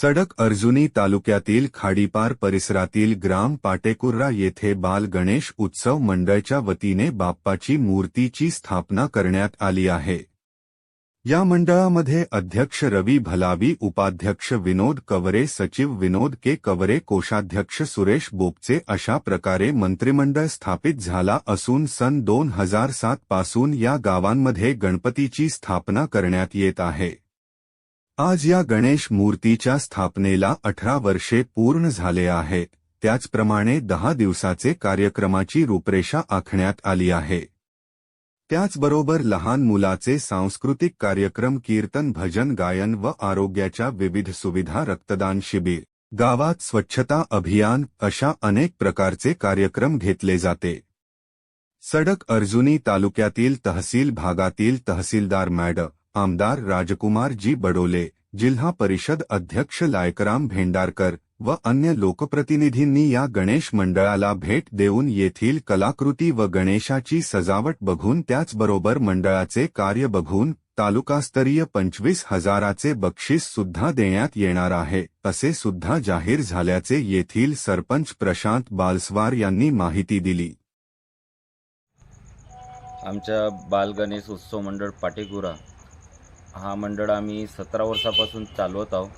सडक अर्जुनी तालुक्यातील खाडीपार परिसरातील ग्राम पाटेकुर्रा येथे बाल गणेश उत्सव मंडळच्या वतीने बाप्पाची मूर्तीची स्थापना करण्यात आली आहे. या मंडळामध्ये अध्यक्ष रवी भलावी उपाध्यक्ष विनोद कवरे सचिव विनोद के कवरे कोषाध्यक्ष सुरेश बोपचे अशा प्रकारे मंत्रिमंडळ स्थापित झाला असून सन दोन हजार सात पासून या गावांमध्ये गणपतीची स्थापना करण्यात येत आहे. आज या गणेश मूर्तीच्या स्थापनेला अठरा वर्षे पूर्ण झाले आहेत त्याचप्रमाणे दहा दिवसाचे कार्यक्रमाची रूपरेषा आखण्यात आली आहे. त्याचबरोबर लहान मुलाचे सांस्कृतिक कार्यक्रम कीर्तन भजन गायन व आरोग्याच्या विविध सुविधा रक्तदान शिबिर गावात स्वच्छता अभियान अशा अनेक प्रकारचे कार्यक्रम घेतले जाते. सडक अर्जुनी तालुक्यातील तहसील भागातील तहसीलदार मॅडम आमदार राजकुमार जी बडोले जिल्हा परिषद अध्यक्ष लायकराम भेंडारकर व अन्य लोकप्रतिनिधींनी या गणेश मंडळाला भेट देऊन येथील कलाकृती व गणेशाची सजावट बघून त्याचबरोबर मंडळाचे कार्य बघून तालुकास्तरीय पंचवीस हजाराचे बक्षीस सुद्धा देण्यात येणार आहे असे सुद्धा जाहीर झाल्याचे येथील सरपंच प्रशांत बालस्वार यांनी माहिती दिली. आमच्या बालगणेश उत्सव मंडळ पाटेगुरा हा मंडळ आम्ही सतरा वर्षापासून चालवत आहोत.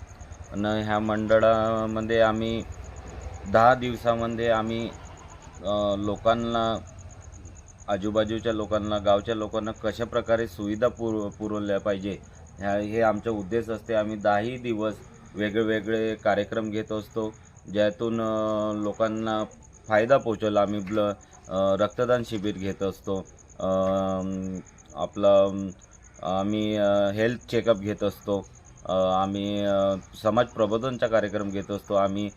आणि ह्या मंडळामध्ये आम्ही दहा दिवसामध्ये आम्ही लोकांना आजूबाजूच्या लोकांना गावच्या लोकांना कशा प्रकारे सुविधा पुर पुरवल्या पाहिजे ह्या हे आमचा उद्देश असते. आम्ही दहाही दिवस वेगळे वेगळे कार्यक्रम घेत असतो ज्यातून लोकांना फायदा पोचवला आम्ही ब्ल रक्तदान शिबिर घेत असतो आपलं आम्ही हेल्थ चेकअप घेत असतो. आम्ही समाज प्रबोधनचा कार्यक्रम घेत असतो. आम्ही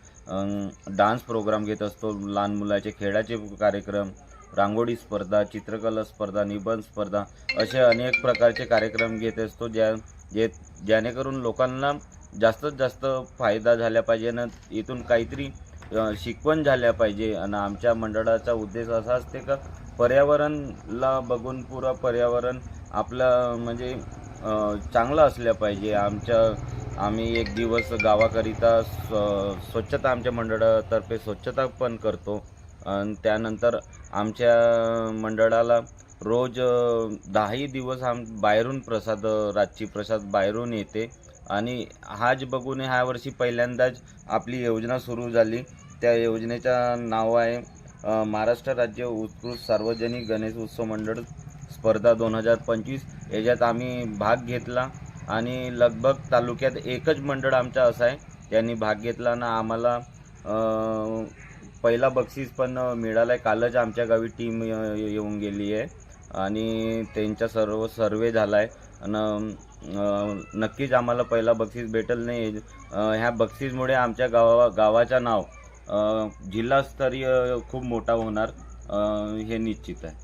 डान्स प्रोग्राम घेत असतो. लहान मुलाचे खेळाचे कार्यक्रम रांगोळी स्पर्धा चित्रकला स्पर्धा निबंध स्पर्धा असे अनेक प्रकारचे कार्यक्रम घेत असतो. ज्या जे जेणेकरून लोकांना जास्तीत जास्त फायदा झाला पाहिजे आणि इथून काहीतरी शिकवण झाल्या पाहिजे. आणि आमच्या मंडळाचा उद्देश असा असते का पर्यावरणला बघून पुरा पर्यावरण आपलं म्हणजे चांगलं असल्या पाहिजे. आमच्या आम्ही एक दिवस गावाकरिता स्व स्वच्छता आमच्या मंडळातर्फे स्वच्छता पण करतो. आणि त्यानंतर आमच्या मंडळाला रोज दहाही दिवस आम बाहेरून प्रसाद रातची प्रसाद बाहेरून येते. आणि हाच बघून ह्या वर्षी पहिल्यांदाच आपली योजना सुरू झाली. त्या योजनेचं नाव आहे महाराष्ट्र राज्य उत्कृष्ट सार्वजनिक गणेश उत्सव मंडळ स्पर्धा दोन हजार पंचवीस याच्यात आम्ही भाग घेतला. आणि लगभग तालुक्यात एकच मंडळ आमचं असं आहे त्यांनी भाग घेतला ना आम्हाला पहिला बक्षीस पण मिळाला आहे कालच आमच्या गावी टीम येऊन गेली आहे. आणि त्यांचा सर्व सर्वे झाला आहे आणि नक्कीच आम्हाला पहिला बक्षीस भेटल नाही. ह्या बक्षीसमुळे आमच्या गावा गावाचं नाव जिल्हास्तरीय खूप मोठा होणार हे निश्चित आहे.